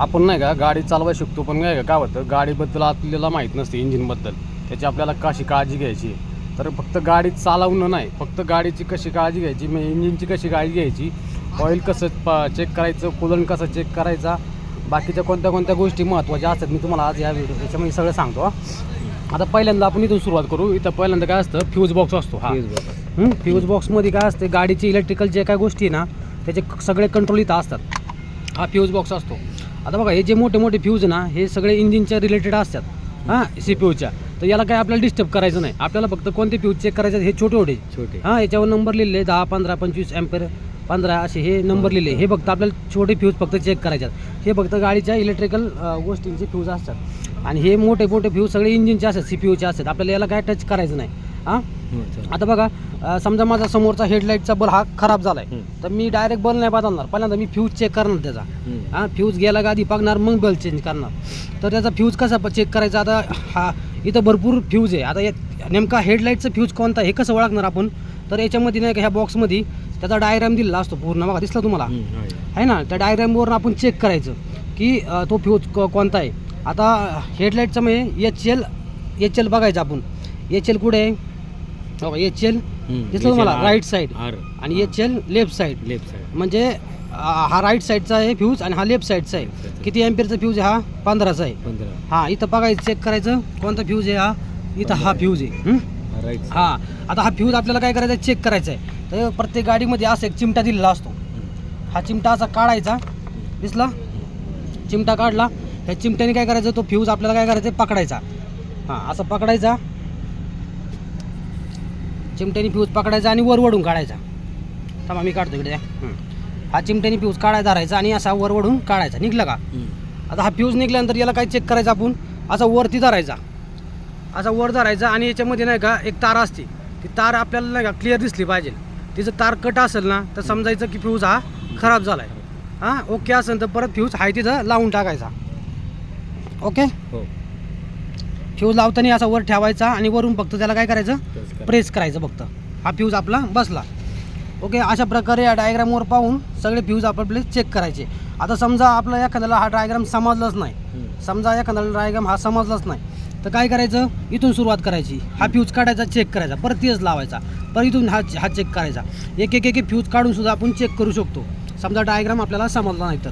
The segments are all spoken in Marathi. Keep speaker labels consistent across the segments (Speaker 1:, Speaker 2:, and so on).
Speaker 1: आपण नाही का गाडी चालवाय शिकतो पण नाही का काय होतं गाडीबद्दल आपल्याला माहीत नसते इंजिनबद्दल. त्याची आपल्याला कशी काळजी घ्यायची? तर फक्त गाडी चालवणं नाही फक्त गाडीची कशी काळजी घ्यायची मग इंजिनची कशी काळजी घ्यायची? ऑइल कसं प चेक करायचं कूलन कसं चेक करायचा? बाकीच्या कोणत्या कोणत्या गोष्टी महत्त्वाच्या असतात मी तुम्हाला आज या व्हिडिओ याच्यामध्ये सगळं सांगतो. आता पहिल्यांदा आपण इथून सुरुवात करू. इथं पहिल्यांदा काय असतं फ्यूज बॉक्स असतो हा. हं, फ्यूज बॉक्समध्ये काय असते गाडीचे इलेक्ट्रिकल जे काय गोष्टी आहे ना त्याचे सगळे कंट्रोल इथं असतात. हा फ्यूज बॉक्स असतो. आता बघा हे जे मोठे मोठे फ्यूज ना हे सगळे इंजिनच्या रिलेटेड असतात. हां सी पी यूच्या तर याला काय आपल्याला डिस्टर्ब करायचं नाही. आपल्याला फक्त कोणते फ्यूज चेक करायचे आहेत, हे छोटे छोटे.
Speaker 2: छोटे.
Speaker 1: हां याच्यावर नंबर लिहिलेले दहा पंधरा पंचवीस अँपेर पंधरा असे हे नंबर लिहिले. हे फक्त आपल्याला छोटे फ्यूज फक्त चेक करायचे आहेत. हे फक्त गाडीच्या इलेक्ट्रिकल गोष्टींचे फ्यूज असतात. आणि हे मोठे मोठे फ्यूज सगळे इंजिनचे असतात सी पी यूचे असतात. आपल्याला याला काय टच करायचं नाही. हां? आता बघा अं, समजा माझा समोरचा हेडलाईटचा बल्ब हा खराब झाला आहे
Speaker 2: हम्म.
Speaker 1: तर मी डायरेक्ट बल्ब नाही बदलणार. पहिल्यांदा मी फ्यूज चेक करणार त्याचा. हां फ्यूज गेला का आधी बघणार मग बल्ब चेंज करणार. तर त्याचा फ्यूज कसा चेक करायचा? आता हा इथं भरपूर फ्यूज आहे. आता या नेमका हेडलाईटचं फ्यूज कोणता आहे हे कसं ओळखणार आपण? तर याच्यामध्ये नाही का ह्या बॉक्समध्ये त्याचा डायग्राम दिलेला असतो पूर्ण. बघा दिसला तुम्हाला? आहे. ना? त्या डायग्रामवरून आपण चेक करायचं की अं, तो फ्यूज को कोणता आहे. आता हेडलाईटचं म्हणजे एच एल एच एल बघायचं आपण. एच एल कुठे आहे? एच एल दिसलं तुम्हाला राईट साईड आणि H L left side
Speaker 2: left side
Speaker 1: म्हणजे हा राईट साईडचा आहे फ्यूज आणि हा लेफ्ट साईडचा आहे. किती एम्पियरचा फ्यूज आहे? हा पंधराचा आहे.
Speaker 2: पंधरा.
Speaker 1: हा इथं बघायचं चेक करायचं. कोणता फ्यूज आहे हा? इथं हा फ्यूज आहे. हं?
Speaker 2: राईट
Speaker 1: हा आता हा फ्यूज आपल्याला काय करायचं चेक करायचा आहे तर प्रत्येक गाडीमध्ये असं एक चिमटा दिलेला असतो. हा चिमटा असा काढायचा. दिसला? चिमटा काढला. ह्या चिमट्याने काय करायचं? तो फ्यूज आपल्याला काय करायचं पकडायचा. हां असं पकडायचा. चिमट्याने फ्यूज पकडायचा आणि वर वडून काढायचा. थांबा मी काढतो इकडे. हं. हा चिमट्याने फ्यूज काढायचा धरायचा आणि असा वर वडून काढायचा. निघला का? आता हा फ्यूज निघल्यानंतर याला काय चेक करायचं आपण? असा वरती धरायचा. असा वर धरायचा आणि याच्यामध्ये नाही का एक तार असते. ती तार आपल्याला नाही का क्लिअर दिसली पाहिजे. तिचं तार कट असेल ना तर समजायचं की फ्यूज हा खराब झाला आहे हां ओके असेल तर परत फ्यूज आहे तिथं लावून टाकायचा. ओके
Speaker 2: हो.
Speaker 1: फ्यूज लावताना असा वर ठेवायचा आणि वरून फक्त त्याला काय करायचं. प्रेस करायचं. फक्त. हा फ्यूज आपला बसला. ओके अशा प्रकारे या डायग्रामवर पाहून सगळे फ्यूज आपले चेक करायचे. आता समजा आपला एखाद्याला हा डायग्राम समजलाच नाही. समजा एखाद्याला डायग्राम हा समजलाच नाही. तर काय करायचं? इथून सुरुवात करायची. हा फ्यूज काढायचा चेक करायचा. परत तेच लावायचा. परत इथून हा हा चेक करायचा. एक एक एक फ्यूज काढून सुद्धा आपण चेक करू शकतो. समजा डायग्राम आपल्याला समजला नाही तर.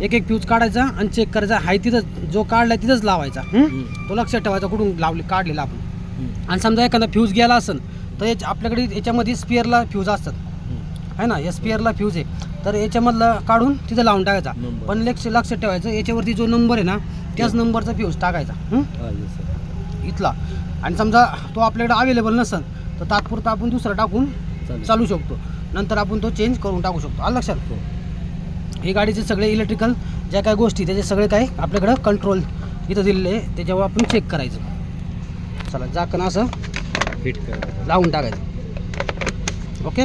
Speaker 1: एक एक फ्यूज काढायचा आणि चेक करायचा हाय तिथं जो काढलाय तिथंच लावायचा हं? तो लक्षात ठेवायचा कुठून लावले काढलेला आपण. आणि समजा एखादा फ्यूज गेला असेल तर याच्या आपल्याकडे याच्यामध्ये स्पिअरला फ्यूज असतात. आहे ना या स्पिअरला फ्यूज आहे तर याच्यामधलं काढून तिथं लावून टाकायचा. पण लक्ष लक्षात ठेवायचं याच्यावरती जो नंबर आहे ना त्याच नंबरचा फ्यूज टाकायचा हं?
Speaker 2: हा.
Speaker 1: इथला आणि समजा तो आपल्याकडे अवेलेबल नसेल तर तात्पुरता आपण दुसरा टाकून
Speaker 2: चालेल.
Speaker 1: चालू शकतो नंतर आपण तो चेंज करून टाकू शकतो आलं लक्षात
Speaker 2: हो.
Speaker 1: हे गाडीचे सगळे इलेक्ट्रिकल ज्या काही गोष्टी त्याचे सगळे काही आपल्याकडं कंट्रोल इथं दिलेले आहे. त्याच्यावर आपण चेक करायचं. चला जाकण असं
Speaker 2: फिट करा.
Speaker 1: लावून टाकायचं. ओके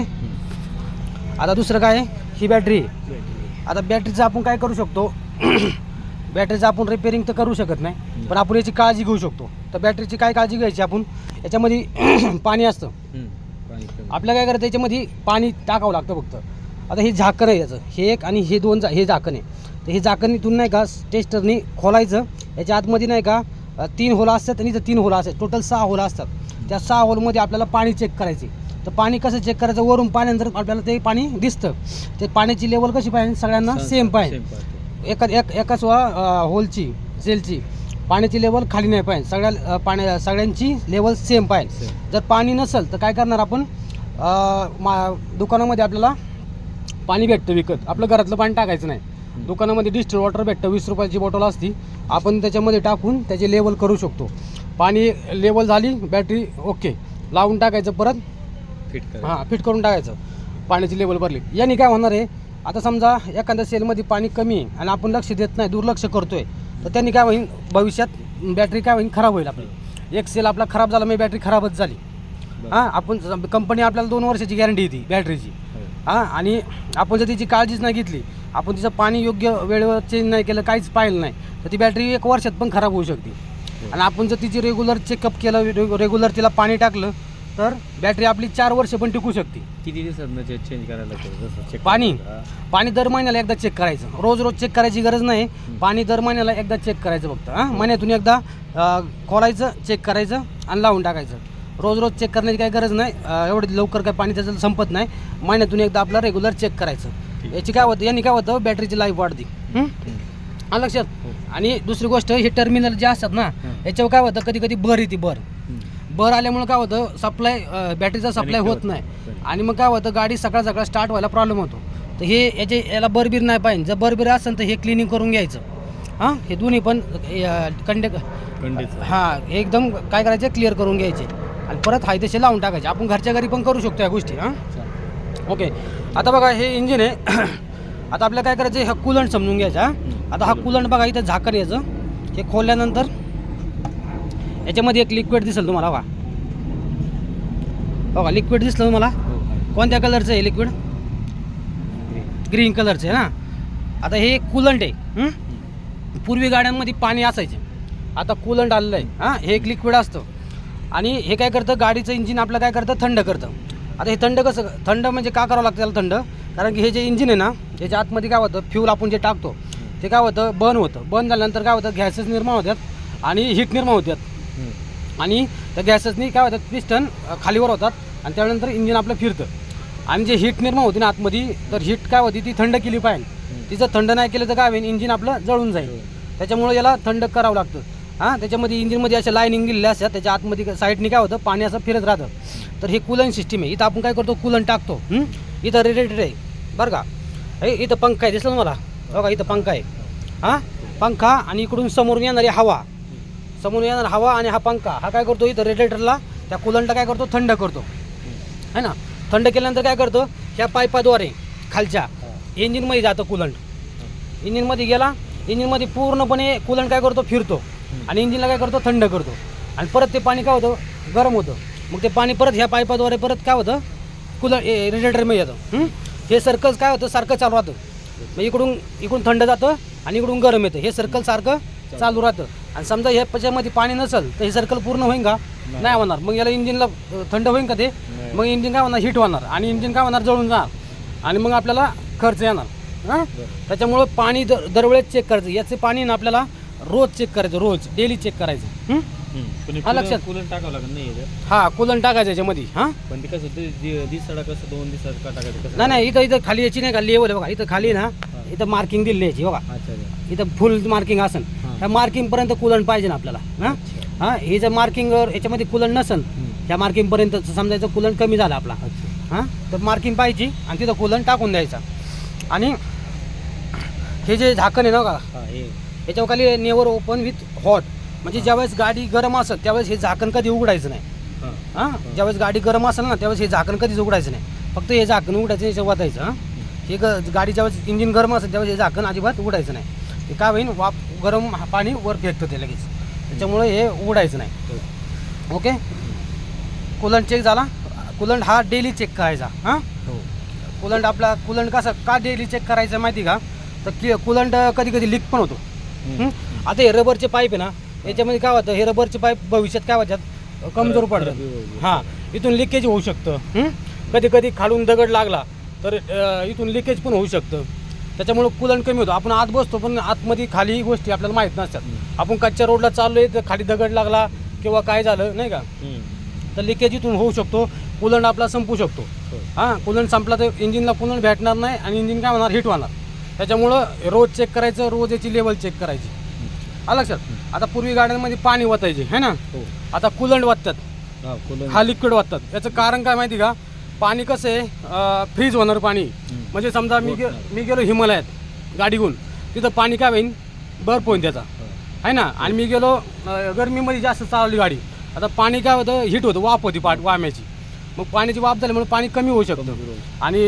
Speaker 1: आता दुसरं काय आहे? ही बॅटरी. आता बॅटरीचं आपण काय करू शकतो? बॅटरीचं आपण रिपेअरिंग तर करू शकत नाही पण आपण याची काळजी घेऊ शकतो. तर बॅटरीची काय काळजी घ्यायची आपण? याच्यामध्ये पाणी असतं.
Speaker 2: हम्म. पाणी कमी.
Speaker 1: आपल्या काय करायचं? याच्यामध्ये पाणी टाकावं लागतं फक्त. आता हे झाकण आहे याचं हे एक आणि हे दोन झा हे झाकण आहे. तर हे झाकण इथून नाही का टेस्टरनी खोलायचं. याच्या आतमध्ये नाही का तीन होलं असतात आणि इथं तीन होलं असतात. टोटल सहा होलं असतात. त्या सहा होलमध्ये आपल्याला पाणी चेक करायचे. तर पाणी कसं चेक करायचं? वरून पाण्यानंतर आपल्याला ते पाणी दिसतं. ते पाण्याची लेवल कशी पाहिजे? सगळ्यांना सेम पाहिजे. एका एक एकाच होलची सेलची पाण्याची लेवल खाली नाही पाहिजे. सगळ्या पाण्या सगळ्यांची लेवल सेम पाहिजे. जर पाणी नसेल तर काय करणार आपण? मा दुकानामध्ये आपल्याला पाणी भेटतं विकत. आपलं घरातलं पाणी टाकायचं नाही. दुकानामध्ये डिस्टिल वॉटर भेटतं वीस रुपयाची बॉटल असती. आपण त्याच्यामध्ये टाकून त्याची लेवल करू शकतो. पाणी लेवल झाली बॅटरी ओके. लावून टाकायचं परत.
Speaker 2: फिट करा
Speaker 1: हां फिट करून टाकायचं. पाण्याची लेवल भरली. याने काय होणार आहे? आता समजा एखाद्या सेलमध्ये पाणी कमी आहे आणि आपण लक्ष देत नाही दुर्लक्ष करतोय तर त्यांनी काय होईल भविष्यात बॅटरी काय होईल खराब होईल आपली. एक सेल आपला खराब झाला म्हणजे बॅटरी खराबच झाली. हां आपण कंपनी आपल्याला दोन वर्षाची गॅरंटी देते बॅटरीची.
Speaker 2: हो.
Speaker 1: हां आणि आपण जर तिची काळजीच नाही घेतली आपण तिचं पाणी योग्य वेळेवर चेंज नाही केलं काहीच पाहिलं नाही तर ती बॅटरी एक वर्षात पण खराब होऊ शकते. आणि आपण जर तिची रेग्युलर चेकअप केलं रेग्युलर तिला पाणी टाकलं तर बॅटरी आपली चार वर्ष पण टिकू शकते.
Speaker 2: किती दिवसात चेंज करायला
Speaker 1: पाणी?
Speaker 2: हा.
Speaker 1: पाणी दर महिन्याला एकदा चेक करायचं. रोज रोज चेक करायची गरज नाही. पाणी दर महिन्याला एकदा चेक करायचं फक्त हां. महिन्यातून एकदा खोलायचं चेक करायचं आणि लावून टाकायचं. रोज रोज चेक करण्याची काही गरज नाही. अं, एवढं लवकर काय पाणी त्याचं संपत नाही. महिन्यातून एकदा आपलं रेग्युलर चेक करायचं. याची काय होतं यांनी काय होतं बॅटरीची लाईफ वाढते हं? आलं लक्षात? आणि दुसरी गोष्ट हे टर्मिनल जे असतात ना याच्यावर काय होतं कधी कधी बर येते बर. बर आल्यामुळे काय होतं सप्लाय बॅटरीचा सप्लाय होत नाही. आणि मग काय होतं गाडी सकाळ सकाळ स्टार्ट व्हायला प्रॉब्लेम होतो. तर हे याचे याला बरबीर नाही पाहिजे. जर बरबीर असेल तर हे क्लिनिंग करून घ्यायचं. हां? हे दोन्ही पण कंडे
Speaker 2: कंडीचं.
Speaker 1: हां एकदम काय करायचे क्लिअर करून घ्यायचे. परत हाय तसे लावून टाकायचे. आपण घरच्या घरी पण करू शकतो या गोष्टी हां? ओके आता बघा हे इंजिन आहे. आता आपल्याला काय करायचं हा कुलंट समजून घ्यायचा आता हा कुलंट बघा इथं झाकण याचं. हे खोलल्यानंतर याच्यामध्ये एक लिक्विड दिसेल तुम्हाला बघा. बघा लिक्विड दिसलं तुम्हाला? कोणत्या कलरचं आहे लिक्विड ग्रीन कलरचं आहे ना? आता हे कुलंट आहे पूर्वी गाड्यांमध्ये पाणी असायचे. आता कुलंट आलेलं आहे हां? हे एक लिक्विड असतं. आणि हे काय करतं? गाडीचं इंजिन आपलं काय करतं? थंड करतं. आता हे थंड कसं थंड म्हणजे का करावं लागतं त्याला थंड? कारण की हे जे इंजिन आहे ना याच्या आतमध्ये काय होतं? फ्यूल आपण जे टाकतो ते काय होतं? बर्न होतं. बर्न झाल्यानंतर काय होतं? गॅसेस निर्माण होतात आणि हीट निर्माण होतात. आणि त्या गॅसेसनी काय होतात? पिस्टन खालीवर होतात आणि त्यानंतर इंजिन आपलं फिरतं. आणि जे हीट निर्माण होती ना आतमध्ये तर हीट काय होती? ती थंड केली पाहिजे. तिचं थंड नाही केलं तर काय होईल? इंजिन आपलं जळून जाईल. त्याच्यामुळे याला थंड करावं लागतं. हां त्याच्यामध्ये इंजिनमध्ये अशा लाईनिंग दिलेल्या असतात. त्याच्या आतमध्ये साईडनी काय होतं पाणी असं फिरत राहतं. तर हे कुलन सिस्टीम आहे. इथं आपण काय करतो कुलन टाकतो. इथं रेडिएटर आहे. बरं का? हे इथं पंखा आहे. दिसलं तुम्हाला? बघा इथं पंखा आहे. हां? पंखा आणि इकडून समोरून येणारी हवा. समोरून येणार हवा आणि हा पंखा. हा काय करतो इथं रेडिएटरला त्या कुलंटला काय करतो थंड करतो. है ना? थंड केल्यानंतर काय करतो ह्या पाईपाद्वारे खालच्या इंजिनमध्ये जातं कुलंट इंजिनमध्ये गेला इंजिनमध्ये पूर्णपणे कुलंट काय करतो फिरतो. आणि इंजिनला काय करतो? थंड करतो. आणि परत ते पाणी काय होतं? गरम होतं. मग ते पाणी परत ह्या पाईपाद्वारे परत काय होतं? कुलर रेडिएटरमध्ये येतं. हं? हे सर्कल काय होतं? सारखं चालू राहतं. मग इकडून इकडून थंड जातं आणि इकडून गरम येतं. हे सर्कल सारखं चालू राहतं. आणि समजा ह्या त्याच्यामध्ये पाणी नसेल तर हे सर्कल पूर्ण होईन का? नाही. होणार. मग याला इंजिनला थंड होईन का ते. मग इंजिन काय होणार? हीट होणार. आणि इंजिन काय होणार? जळून जाणार. आणि मग आपल्याला खर्च येणार. हां. त्याच्यामुळं पाणी दर दरवेळेस चेक करायचं. याचे पाणी ना आपल्याला रोज चेक करायचं रोज. डेली चेक करायचं. हं? हा, लक्षात.
Speaker 2: कूलन टाकावं लागत नाही याच्यात.
Speaker 1: हा कुलन टाकायचं याच्यामध्ये. हां?
Speaker 2: पण ते कसं दि- दोन दिवसात का टाकायचं कसं?
Speaker 1: नाही नाही इथं इथं खाली याची नाही का लेवल आहे बघा. इथं खाली ना इथं मार्किंग दिली याची बघा.
Speaker 2: अच्छा अच्छा.
Speaker 1: इथं फुल मार्किंग असेल.
Speaker 2: हां.
Speaker 1: त्या मार्किंगपर्यंत कुलन पाहिजे ना आपल्याला. हां. हां हे जर मार्किंग याच्यामध्ये कुलन नसेल
Speaker 2: हम्म.
Speaker 1: त्या मार्किंगपर्यंत समजायचं कुलन कमी झालं आपला.
Speaker 2: अच्छा.
Speaker 1: हां? तर मार्किंग पाहिजे आणि तिथं कुलन टाकून द्यायचा. आणि हे जे झाकण आहे ना का
Speaker 2: हा हे.
Speaker 1: याच्यावर खाली नेवर ओपन विथ हॉट. म्हणजे ज्यावेळेस गाडी गरम असत त्यावेळेस हे झाकण कधी उघडायचं नाही.
Speaker 2: हा.
Speaker 1: ज्यावेळेस गाडी गरम असेल ना त्यावेळेस हे झाकण कधीच उघडायचं नाही. फक्त हे झाकण उघडायचं याच्यावर वाचायचं हां? हे ग गाडी ज्यावेळेस इंजिन गरम असेल त्यावेळेस हे झाकण अजिबात उघडायचं नाही. ते काय होईल वाप गरम पाणी वर फेकतं ते लगेच. त्याच्यामुळे हे उघडायचं नाही.
Speaker 2: हो.
Speaker 1: ओके? कुलंट चेक झाला. कुलंट हा डेली चेक करायचा हां?
Speaker 2: हो.
Speaker 1: कुलंट आपला कुलंट कसं का डेली चेक करायचं माहिती का? तर की कुलंट कधी कधी लीक पण होतो. हं? आता हे रबरचे पाईप आहे ना याच्यामध्ये काय होतं हे रबरचे पाईप भविष्यात काय होतात? कमजोर पडतात. हां इथून लिकेज होऊ शकतं. हं? कधी कधी खालून दगड लागला तर अ, इथून लिकेज पण होऊ शकतं. त्याच्यामुळं कुलंट कमी होतं. आपण आत बसतो पण आतमध्ये खाली गोष्टी आपल्याला माहीत नसतात. आपण कच्च्या रोडला चाललो आहे तर खाली दगड लागला किंवा काय झालं नाही का. तर लिकेज इथून होऊ शकतो. कुलंट आपला संपू शकतो.
Speaker 2: हो.
Speaker 1: हां कुलंट संपला तर इंजिनला कुलंट भेटणार नाही आणि इंजिन काय होणार? हिट होणार. त्याच्यामुळं रोज चेक करायचं रोज याची लेवल चेक करायची. आलं लक्षात? आता पूर्वी गाड्यांमध्ये पाणी वाचायचे है ना?
Speaker 2: हो.
Speaker 1: आता कुलंट वाटतात
Speaker 2: हा
Speaker 1: लिक्विड वाटतात याचं कारण काय माहिती का? पाणी कसं आहे? फ्रीज होणार पाणी. म्हणजे समजा मी गे मी गेलो हिमालयात गाडी घेऊन. तिथं पाणी काय होईन? बर्फ होईन त्याचा.
Speaker 2: हो.
Speaker 1: आहे ना? आणि मी गेलो गरमीमध्ये जास्त चालवली गाडी. आता पाणी काय होतं? हिट होतं. वाफ होती पाट वाम्याची. मग पाण्याची वाफ झाल्यामुळे पाणी कमी होऊ शकतं. आणि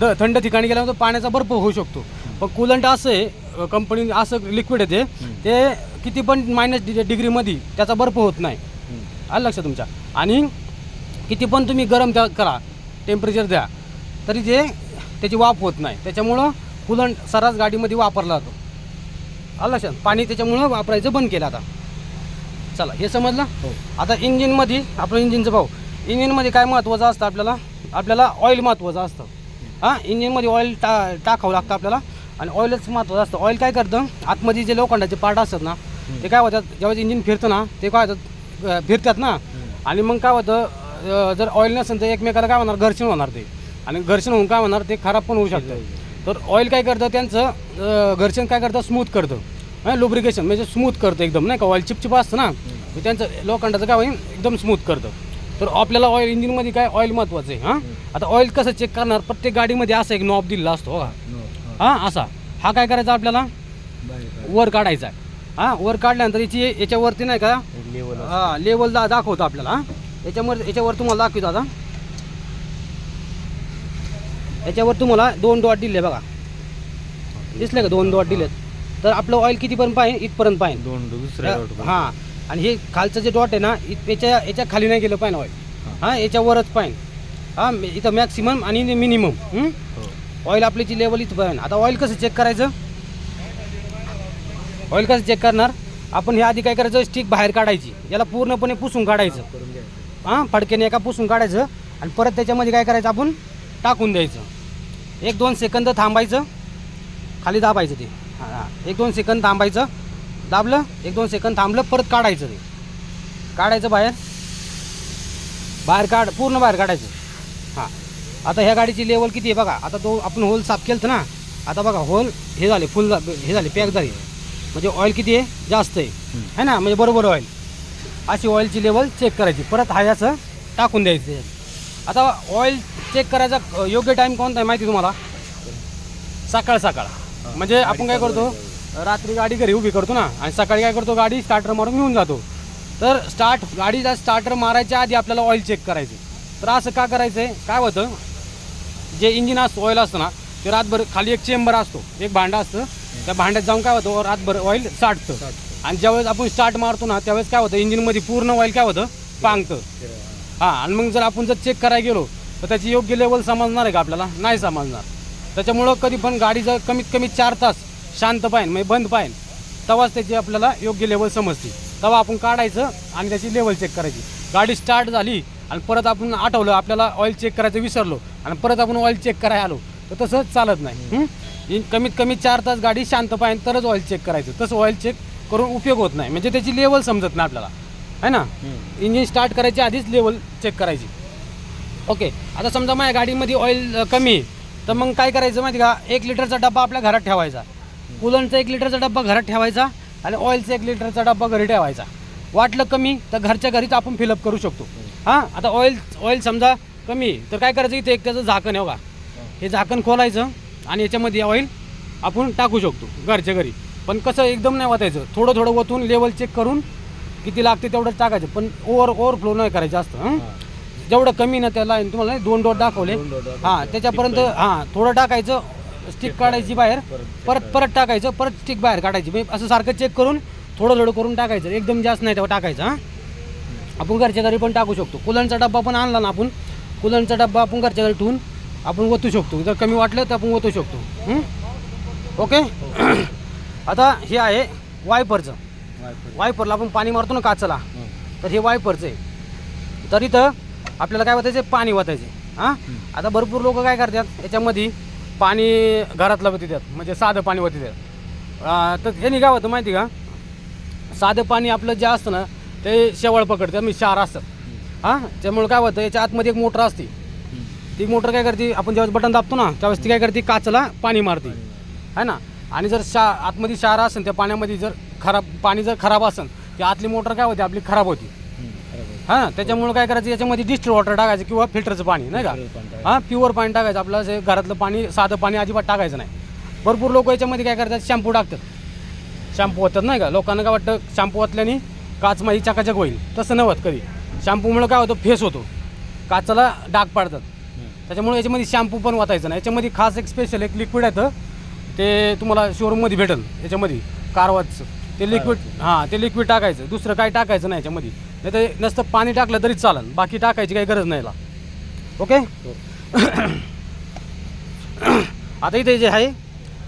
Speaker 1: द थंड ठिकाणी गेल्यानंतर पाण्याचा बर्फ होऊ शकतो. पण कुलंट असं आहे कंपनी असं लिक्विड आहे ते. किती पण मायनस डिग्रीमध्ये त्याचा बर्फ होत नाही. आलं लक्षात तुमच्या. आणि किती पण तुम्ही गरम त्या करा टेम्परेचर द्या तरी ते त्याची वाफ होत नाही. त्याच्यामुळं कुलंट सर्रास गाडीमध्ये वापरला जातो. आलं लक्षात पाणी त्याच्यामुळं वापरायचं बंद केलं आता. चला हे समजलं?
Speaker 2: हो.
Speaker 1: आता इंजिनमध्ये आपलं इंजिनचं भाऊ इंजिनमध्ये काय महत्त्वाचं असतं आपल्याला? आपल्याला ऑइल महत्त्वाचं असतं. हां इंजिनमध्ये ऑइल टा टाकावं लागतं आपल्याला. आणि ऑइलच महत्त्वाचं असतं. ऑइल काय करतं? आतमध्ये जे लोखंडाचे पार्ट असतात ना ते काय होतात? जेव्हा इंजिन फिरतं ना ते काय होतात? फिरतात ना. आणि मग काय होतं? जर ऑइल नसेल तर एकमेकाला काय होणार? घर्षण होणार ते. आणि घर्षण होऊन काय होणार? ते खराब पण होऊ शकतं. तर ऑइल काय करतं? त्यांचं घर्षण काय करतं? स्मूथ करतं. लुब्रिकेशन म्हणजे स्मूथ करतं एकदम नाही का? ऑइल चिपचिप असतं ना तर त्यांचं लोखंडाचं काय होईल? एकदम स्मूथ करतं. तर आपल्याला ऑइल इंजिनमध्ये काय? ऑइल महत्त्वाचं आहे हां? आता ऑइल कसं चेक करणार? प्रत्येक गाडीमध्ये असा एक नॉब दिलेला असतो का हां असा. हा काय करायचा आपल्याला? वर काढायचा आहे. हां वर काढल्यानंतर याची याच्यावरती नाही का?
Speaker 2: लेवल
Speaker 1: हां लेवल दा दाखवतो आपल्याला हां. याच्यावर याच्यावर तुम्हाला दाखवतो आता. याच्यावर तुम्हाला दोन डॉट दिले बघा. दिसले का? दोन डॉट दिलेत. तर आपलं ऑइल कितीपर्यंत पाहिजे इथपर्यंत पाहिजे
Speaker 2: दोन दुसऱ्या डॉट
Speaker 1: हां आणि हे खालचं जे डॉट आहे ना याच्या याच्या खाली नाही गेलं पाहिजे ऑइल हां. याच्यावरच पाहिजे हां इथं मॅक्सिमम आणि मिनिमम
Speaker 2: हो.
Speaker 1: ऑइल आपल्याची लेवल इथं पाहिजे आता ऑइल कसं चेक करायचं? ऑइल कसं चेक करणार? आपण हे आधी काय करायचं? स्टिक बाहेर काढायची. याला पूर्णपणे पुसून काढायचं.
Speaker 2: करून
Speaker 1: हां? फडक्याने एका पुसून काढायचं. आणि परत त्याच्यामध्ये काय करायचं आपण? टाकून द्यायचं. एक दोन सेकंद थांबायचं. खाली दाबायचं ते. हां. एक दोन सेकंद थांबायचं. दाबलं. एक दोन सेकंद थांबलं. परत काढायचं ते. काढायचं बाहेर. बाहेर काढ. पूर्ण बाहेर काढायचं. हां. आता ह्या गाडीची लेवल किती आहे बघा? आता तो आपण होल साफ केलं ना आता बघा होल हे झाले फुल हे झाले पॅक झाले. म्हणजे ऑइल किती आहे? जास्त आहे. है ना? म्हणजे बरोबर ऑइल अशी ऑइलची लेवल चेक करायची. परत हा याचं टाकून द्यायचं. आता ऑइल चेक करायचा योग्य टाईम कोणता आहे माहिती तुम्हाला? सकाळ सकाळ. म्हणजे आपण काय करतो? रात्री गाडी घरी उभी करतो ना आणि सकाळी काय करतो? गाडी स्टार्टर मारून घेऊन जातो. तर स्टार्ट गाडीला स्टार्टर मारायच्या आधी आपल्याला ऑइल चेक करायचं. तर असं का करायचं आहे काय होतं? जे इंजिन असतं ऑइल असतं ना ते रातभर खाली एक चेंबर असतो एक भांडं असतं. त्या भांड्यात जाऊन काय होतं रातभर ऑइल साठतं. आणि ज्यावेळेस आपण स्टार्ट मारतो ना त्यावेळेस काय होतं इंजिनमध्ये पूर्ण ऑइल काय होतं पांगतं. हां आणि मग जर आपण जर चेक करायला गेलो तर त्याची योग्य लेवल समजणार आहे का आपल्याला? नाही समजणार. त्याच्यामुळं कधी पण गाडी जर कमीत कमी चार तास शांत पाहिजे म्हणजे बंद पाहिजे तेव्हाच त्याची आपल्याला योग्य लेवल समजते. तेव्हा आपण काढायचं आणि त्याची लेवल चेक करायची. गाडी स्टार्ट झाली आणि परत आपण आठवलं आपल्याला ऑइल चेक करायचं विसरलो आणि परत आपण ऑइल चेक करायला आलो तर तसं चालत नाही? इन- कमीत कमी चार तास गाडी शांत पाहिजे तरच ऑइल चेक करायचं. तसं ऑइल चेक करून उपयोग होत नाही. म्हणजे त्याची लेवल समजत नाही आपल्याला. है ना? इंजिन स्टार्ट करायच्या आधीच लेवल चेक करायची. ओके आता समजा माझ्या गाडीमध्ये ऑइल कमी आहे. तर मग काय करायचं माहिती का? एक लिटरचा डब्बा आपल्या घरात ठेवायचा. कुलनचा एक लिटरचा डब्बा घरात ठेवायचा आणि ऑइलचा एक लिटरचा डब्बा घरी ठेवायचा. वाटलं कमी तर घरच्या घरीच आपण फिलअप करू शकतो. हां? आता ऑइल ऑइल समजा कमी. तर काय करायचं इथे एक त्याचं झाकण आहे बघा. हे झाकण खोलायचं आणि याच्यामध्ये ऑइल आपण टाकू शकतो घरच्या घरी. पण कसं एकदम नाही वाटायचं थोडं थोडं वतून लेवल चेक करून किती लागते तेवढं टाकायचं. पण ओव्हर ओव्हरफ्लो नाही करायचं जास्त हं? जेवढं कमी ना त्याला तुम्हाला नाही दोन डॉट दाखवले.
Speaker 2: दोन dot दाखवले.
Speaker 1: हां त्याच्यापर्यंत हां थोडं टाकायचं स्टिक काढायची बाहेर. परत परत टाकायचं परत स्टिक बाहेर काढायची. म्हणजे असं सारखं चेक करून थोडं थोडं करून टाकायचं. एकदम जास्त नाही तेव्हा टाकायचं हां? आपण घरच्या घरी पण टाकू शकतो. कुलनचा डब्बा पण आणला ना आपण कुलनचा डब्बा आपण घरच्या घरी ठेवून आपण ओतू शकतो. जर कमी वाटलं तर आपण ओतू शकतो? ओके? आता हे आहे वायपरचं वायपरला आपण पाणी मारतो ना काचाला. तर हे वायपरचं आहे. तर इथं आपल्याला काय वाटायचं? पाणी वाटायचे. हां? आता भरपूर लोक काय करतात? याच्यामध्ये पाणी घरातलं वतीतात म्हणजे साधं पाणी वतीतात तर हे काय होतं माहिती का? साधं पाणी आपलं जे असतं ना ते शेवळ पकडतात मी क्षार असतात हां? त्यामुळे काय होतं याच्या आतमध्ये एक मोटर असते. ती मोटर काय करते आपण ज्यावेळेस बटन दाबतो ना त्यावेळेस ती काय करते काचला पाणी मारते. है ना? आणि जर शा आतमध्ये क्षार असेल त्या पाण्यामध्ये जर खराब पाणी जर खराब असेल ती आतली मोटर काय होते आपली खराब होती. हां? त्याच्यामुळे काय करायचं याच्यामध्ये डिस्टिल वॉटर टाकायचं किंवा फिल्टरचं पाणी नाही का? हां? प्युअर पाणी टाकायचं आपलं असं घरातलं पाणी साधं पाणी अजिबात टाकायचं नाही. भरपूर लोक याच्यामध्ये काय करतात शॅम्पू टाकतात. शॅम्पू होतात नाही का? लोकांना काय वाटतं शॅम्पू ओतल्याने काच माझी चकाचक होईल. तसं नाही होत कधी. शॅम्पूमुळे काय होतं फेस होतो. काचाला डाग पाडतात. त्याच्यामुळे याच्यामध्ये शॅम्पू पण वाचायचं नाही. याच्यामध्ये खास एक स्पेशल एक लिक्विड येतं ते तुम्हाला शोरूममध्ये भेटेल. याच्यामध्ये कारवाचं. ते लिक्विड हां ते लिक्विड टाकायचं. दुसरं काय टाकायचं नाही याच्यामध्ये. नाही तर नसतं पाणी टाकलं तरीच चालेल. बाकी टाकायची काही गरज नाही याला. ओके? आता इथे जे आहे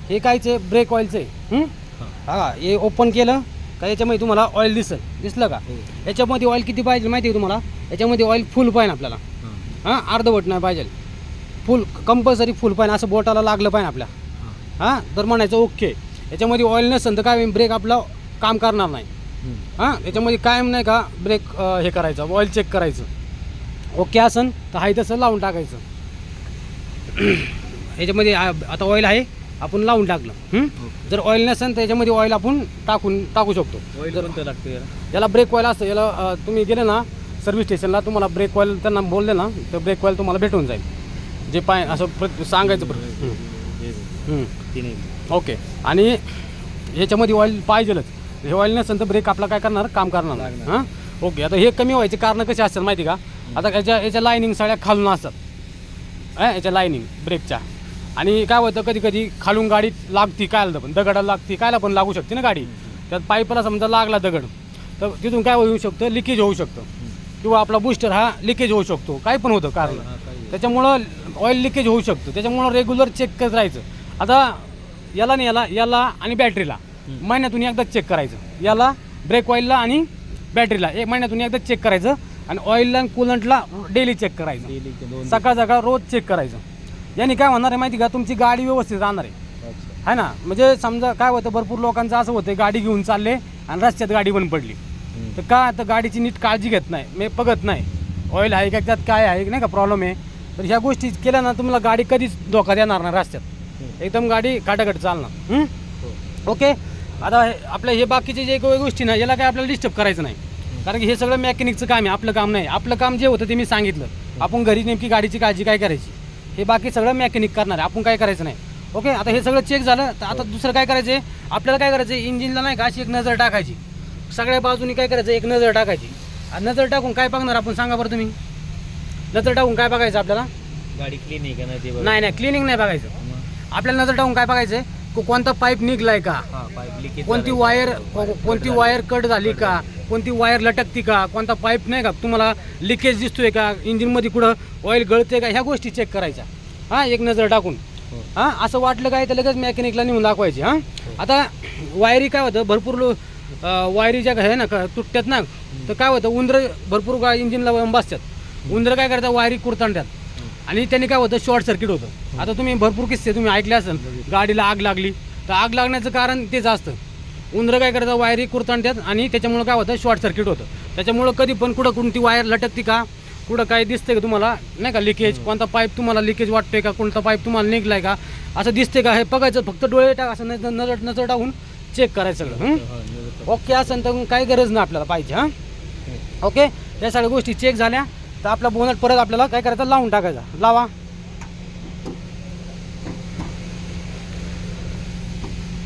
Speaker 1: हे कायचे ब्रेक ऑइलचे हा. हे ओपन केलं. का याच्यामध्ये तुम्हाला ऑइल दिसेल. दिसलं का?
Speaker 2: हो.
Speaker 1: याच्यामध्ये ऑइल किती पाहिजे माहिती आहे तुम्हाला? याच्यामध्ये ऑइल फुल पाहिजे आपल्याला.
Speaker 2: हां.
Speaker 1: अर्धवट नाही पाहिजे. फुल कंपल्सरी फुल पाहिजे. असं बोटाला लागलं पाहिजे आपल्या. हां. तर म्हणायचं ओके याच्यामध्ये ऑइल नसेल तर काय ब्रेक आपला काम करणार नाही. हां याच्यामध्ये कायम नाही का? ब्रेक हे करायचं ऑइल चेक करायचं. ओके असन तर हाय तसं लावून टाकायचं. याच्यामध्ये आता ऑइल आहे. आपण लावून टाकलं. हं? जर ऑइल नसेल तर याच्यामध्ये ऑइल आपण टाकून टाकू शकतो.
Speaker 2: ऑइल कोणतं लागतं याला?
Speaker 1: याला ब्रेक ऑइल असतं. याला अं, तुम्ही गेले ना सर्व्हिस स्टेशनला तुम्हाला ब्रेक ऑइल त्यांना बोलले ना तर ब्रेक ऑइल तुम्हाला भेटून जाईल. जे पाय असं प्र- सांगायचं बरं हं.
Speaker 2: हे
Speaker 1: हं.
Speaker 2: तिन्ही
Speaker 1: ओके. आणि ह्याच्यामध्ये ऑइल पाहिजेलच. हे ऑइल नसेल तर ब्रेक आपला काय करणार? काम करणार नाही.
Speaker 2: लागणार.
Speaker 1: हां? ओके. आता हे कमी व्हायचे कारण कसे असतात माहिती का? आता याच्या याच्या लाईनिंग सगळ्या खालून असतात. हां याच्या लाईनिंग ब्रेकच्या आणि काय होतं कधी कधी खालून गाडी लागती काय आलं पण दगडाला लागती कायला पण लागू शकते ना गाडी. त्यात पाईपला समजा लागला दगड तर तिथून काय होऊ शकतं लिकेज होऊ शकतं. किंवा आपला बुस्टर हा लिकेज होऊ शकतो काय पण होतं कारण. त्याच्यामुळं ऑइल लिकेज होऊ शकतं त्याच्यामुळं रेग्युलर चेक करत राहायचं आता याला नाही याला याला आणि बॅटरीला. महिन्यातून एकदा चेक करायचं. याला ब्रेक ऑइलला आणि बॅटरीला एक महिन्यातून एकदा चेक करायचं. आणि ऑइलला आणि कुलंटला डेली चेक करायचं. सकाळ सकाळ रोज चेक करायचं. याने काय होणार आहे माहिती का? तुमची गाडी व्यवस्थित राहणार आहे.
Speaker 2: अच्छा.
Speaker 1: है ना? म्हणजे समजा काय होतं भरपूर लोकांचं असं होतं गाडी घेऊन चालले आणि रस्त्यात गाडी बंद पडली.
Speaker 2: हम्म.
Speaker 1: तर का आता गाडीची नीट काळजी घेत नाही मी बघत नाही. ऑइल आहे का त्यात काय आहे नाही का प्रॉब्लेम आहे. तर ह्या गोष्टी केल्या ना तुम्हाला गाडी कधीच धोका देणार नाही रस्त्यात. एकदम गाडी काटाकट चालणार? हो. ओके? आता हे आपल्या हे बाकीचे जे काही गोष्टी ना याला काय आपल्याला डिस्टर्ब करायचं नाही. कारण की हे सगळं मेकॅनिकचं काम आहे आपलं काम नाही. आपलं काम जे होतं ते मी सांगितलं. आपण घरी नेमकी गाडीची काळजी काय करायची? हे बाकी सगळं मेकॅनिक करणार आहे. आपण काय करायचं नाही. ओके आता हे सगळं चेक झालं तर आता दुसरं काय करायचं आहे आपल्याला काय करायचं आहे इंजिनला नाही का अशी एक नजर टाकायची. सगळ्या बाजूनी काय करायचं एक नजर टाकायची. आणि नजर टाकून काय बघणार आपण? सांगा बरं तुम्ही. नजर टाकून काय बघायचं आपल्याला?
Speaker 2: गाडी क्लीन आहे का नाही ते बघा.
Speaker 1: नाही नाही क्लिनिंग नाही बघायचं? आपल्याला नजर टाकून काय बघायचं आहे को- कोणता पाईप निघलाय का?
Speaker 2: हां, leakage
Speaker 1: कोणती
Speaker 2: झालंय.
Speaker 1: वायर को- कोणती वायर. कट झाली. का? कोणती वायर लटकती का? कोणता पाईप नाही का? तुम्हाला लिकेज दिसतोय का? इंजिनमध्ये कुठं ऑइल गळते का? ह्या गोष्टी चेक करायच्या. हां एक नजर टाकून.
Speaker 2: हो.
Speaker 1: हां असं वाटलं काय तर लगेच मेकॅनिकला नेऊन दाखवायची हां? आता वायरी काय होतं? भरपूर लो वायरी ज्या आहे ना का तुटत्यात ना तर काय होतं? उंदरं भरपूर गा इंजिनला बसतात. उंदरं काय करतात? वायरी कुरतांड्यात आणि त्यांनी काय होतं? शॉर्ट सर्किट होतं. आता तुम्ही भरपूर किस्से तुम्ही ऐकले असेल. गाडीला आग लागली. तर आग लागण्याचं कारण तेच असतं. उंदरं काय करतात? वायरी कुरतांड्यात आणि त्याच्यामुळं काय होतं? शॉर्ट सर्किट होतं. त्याच्यामुळं कधी पण कुठं कोणती वायर लटकती का? कुठं काय दिसतंय का तुम्हाला? नाही का लिकेज कोणता पाईप तुम्हाला लिकेज वाटतोय का? कोणता पाईप तुम्हाला निघलाय का? असं दिसतंय का? हे बघायचं. फक्त डोळे टाक. असं नजर नजर नजर टाकून चेक करायचं सगळं. हं?
Speaker 2: हां,
Speaker 1: ओके असेल तर काही गरज नाही आपल्याला पाहिजे हां. ओके? या सगळ्या गोष्टी चेक झाल्या. तर आपला बोनट परत आपल्याला काय करायचं? लावून टाकायचा. लावा.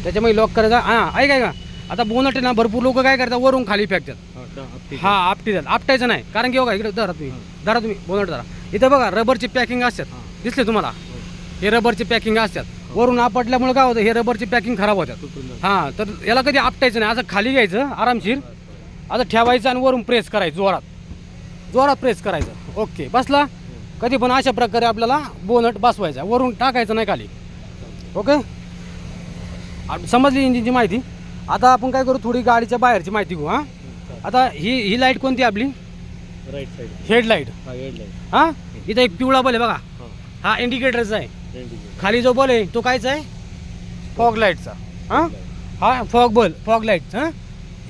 Speaker 1: त्याच्यामध्ये लॉक करायचा हां ऐक का आता बोनट आहे ना भरपूर लोक काय करतात वरून खाली फेकतात.
Speaker 2: हां,
Speaker 1: हा आपटीतात आपटायचं नाही. कारण की बघा इकडे धरा तुम्ही. धरा तुम्ही बोनट धरा. इथं बघा रबरची पॅकिंग असतात.
Speaker 2: हां.
Speaker 1: दिसले तुम्हाला?
Speaker 2: हो.
Speaker 1: हे रबरची पॅकिंग असतात. वरून आपटल्यामुळे काय होतं हे रबरची पॅकिंग खराब होतात. हां तर याला कधी आपटायचं नाही. असं खाली घ्यायचं आरामशीर. आता ठेवायचं आणि वरून प्रेस करायचं जोरात. जोरात प्रेस करायचं. ओके बसला? कधी पण अशा प्रकारे आपल्याला बोनट बसवायचा. वरून टाकायचं नाही खाली. ओके? आ- समजली इंजिनची माहिती? आता आपण काय करू थोडी गाडीच्या बाहेरची माहिती घेऊ हां? आता ही ही लाइट कोणती आपली?
Speaker 2: राईट साईड
Speaker 1: हेडलाईट
Speaker 2: हा हेडलाईट
Speaker 1: हां? इथं एक पिवळा बल आहे बघा.
Speaker 2: हां.
Speaker 1: हा इंडिकेटरचा आहे. खाली जो बल आहे तो कायचा आहे? फॉग लाईटचा हां? हा फॉग बल फॉग लाइट हां?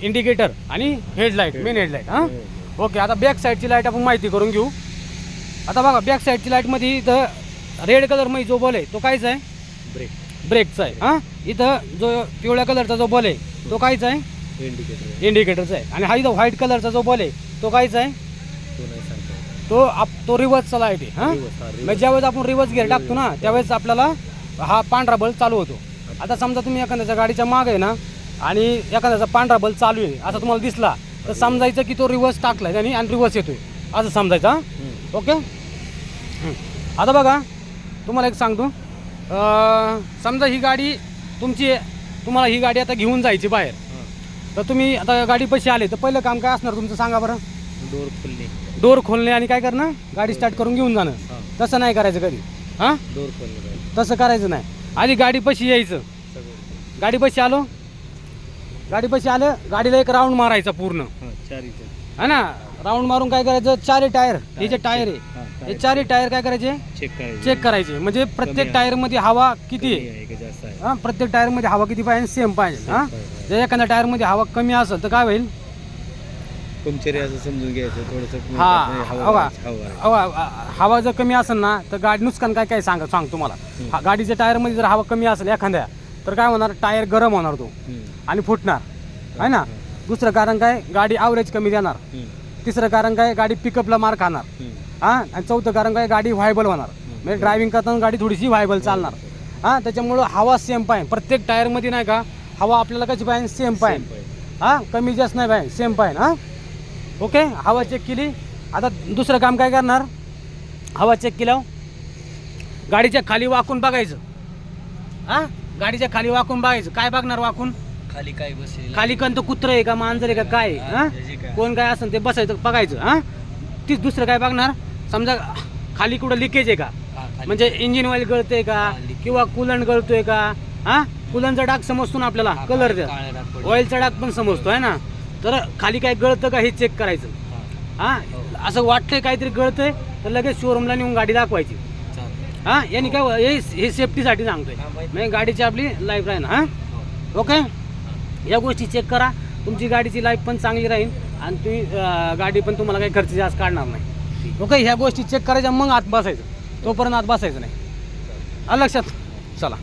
Speaker 1: इंडिकेटर आणि हेडलाईट मेन हेडलाईट हां? ओके आता बॅक साईडची लाइट आपण माहिती करून घेऊ. आता बघा बॅक साईडची लाईटमध्ये इथं रेड कलरमध्ये जो बल आहे तो कायचा आहे?
Speaker 2: ब्रेक
Speaker 1: ब्रेकचा आहे. हां? इथं जो पिवळ्या कलरचा जो बल आहे तो कायचा आहे?
Speaker 2: इंडिकेटर
Speaker 1: इंडिकेटरचा आहे. आणि हा इथं व्हाईट कलरचा जो बल आहे तो कायचा आहे?
Speaker 2: तो नाही सांगता
Speaker 1: तो आप तो रिव्हर्सचा लाइट आहे हां?
Speaker 2: Reverse, हा, reverse.
Speaker 1: म्हणजे ज्यावेळेस आपण रिव्हर्स गिअर टाकतो ना त्यावेळेस आपल्याला हा पांढरा बल्ब चालू होतो. आता समजा तुम्ही एखाद्याच्या गाडीच्या माग आहे ना आणि एखाद्याचा पांढरा बल्ब चालू आहे असं तुम्हाला दिसला तर समजायचं की तो रिव्हर्स टाकलाय त्यांनी आणि रिव्हर्स येतोय. असं समजायचं हां?
Speaker 2: हम्म.
Speaker 1: ओके हं. आता बघा तुम्हाला एक सांगतो. समजा ही गाडी तुमची तुम्हाला ही गाडी आता घेऊन जायची बाहेर. तर तुम्ही आता गाडीपाशी आले तर पहिलं काम काय असणार तुमचं सांगा बरं?
Speaker 2: डोर खोलणे.
Speaker 1: डोर खोलणे आणि काय करणं? गाडी स्टार्ट करून घेऊन जाणं. तसं नाही करायचं कधी. हां?
Speaker 2: डोर खोलणे
Speaker 1: तसं करायचं नाही. आधी गाडीपाशी यायचं. गाडीपाशी आलो. गाडी पैसे आलं गाडीला एक राऊंड मारायचा पूर्ण.
Speaker 2: हां
Speaker 1: है ना? राऊंड मारून काय करायचं? चारही टायर. हे जे टायर आहे
Speaker 2: हां
Speaker 1: चारही टायर काय करायचे?
Speaker 2: चेक करायचं.
Speaker 1: चेक करायचे. म्हणजे प्रत्येक. टायरमध्ये हवा किती आहे?
Speaker 2: जास्त
Speaker 1: हा प्रत्येक टायरमध्ये हवा किती पाहिजे? सेम पाहिजे. हा?
Speaker 2: पाहिजे.
Speaker 1: जर एखाद्या टायरमध्ये हवा कमी असेल तर काय होईल?
Speaker 2: पंक्चर असं समजून घ्यायचं थोडंसं
Speaker 1: हा
Speaker 2: हवा
Speaker 1: जर कमी असेल ना तर गाडी नुकसान काय काय सांग सांग तुम्हाला. हा, गाडीच्या टायरमध्ये जर हवा कमी असेल एखाद्या तर काय होणार? टायर गरम होणार तो. आणि फुटणार. आहे ना? दुसरं कारण काय? गाडी ॲव्हरेज कमी देणार. तिसरं कारण काय गाडी पिकअपला मार खाणार. हा? आणि चौथं कारण काय गाडी व्हायबल होणार. म्हणजे ड्रायव्हिंग करताना गाडी थोडीशी व्हायबल चालणार. हा त्याच्यामुळं हवा सेम पाहिजे. प्रत्येक टायरमध्ये नाही का हवा आपल्याला कशी पाहिजे? सेम पाहिजे.
Speaker 2: पाहिजे.
Speaker 1: हा? कमी जास्त नाही पाहिजे. सेम पाहिजे हा? ओके हवा चेक केली. आता दुसरं काम काय करणार? हवा चेक केल्यावर गाडीच्या खाली वाकून बघायचं. हा? गाडीच्या खाली वाकून बघायचं. काय बघणार वाकून?
Speaker 2: खाली काय बसेल
Speaker 1: खाली कोणतं कुत्रं आहे का मांजर आहे का काय हा
Speaker 2: काय?
Speaker 1: कोण काय असेल ते बसायचं बघायचं हा? तीच दुसरं काय बघणार? समजा खाली कुठं लिकेज आहे का?
Speaker 2: हा, खाली.
Speaker 1: म्हणजे इंजिन ऑइल गळतंय का?
Speaker 2: हा, leakage.
Speaker 1: किंवा कुलन गळतोय का? हा? कुलनचा डाग समजतो ना आपल्याला
Speaker 2: हा,
Speaker 1: कलर
Speaker 2: काळ्या- काळ्या डाग पडले.
Speaker 1: ऑइलचा डाग पण समजतो आहे ना? तर खाली काय गळतं का हे चेक करायचं.
Speaker 2: हा,
Speaker 1: हा? असं वाटतंय काहीतरी गळतंय तर लगेच शोरूमला नेऊन गाडी दाखवायची. हा? यांनी काय हे हे सेफ्टीसाठी सांगतोय.
Speaker 2: हा, माहिती.
Speaker 1: म्हणजे गाडीची आपली लाईफ राहील हा?
Speaker 2: हो.
Speaker 1: ओके या गोष्टी चेक करा. तुमची गाडीची लाईफ पण चांगली राहील आणि तुम्ही गाडी पण तुम्हाला काही खर्च जास्त काढणार नाही. ओके ह्या गोष्टी चेक करायच्या मग आत बसायचं. तोपर्यंत आत बसायचं नाही. लक्षात? चला.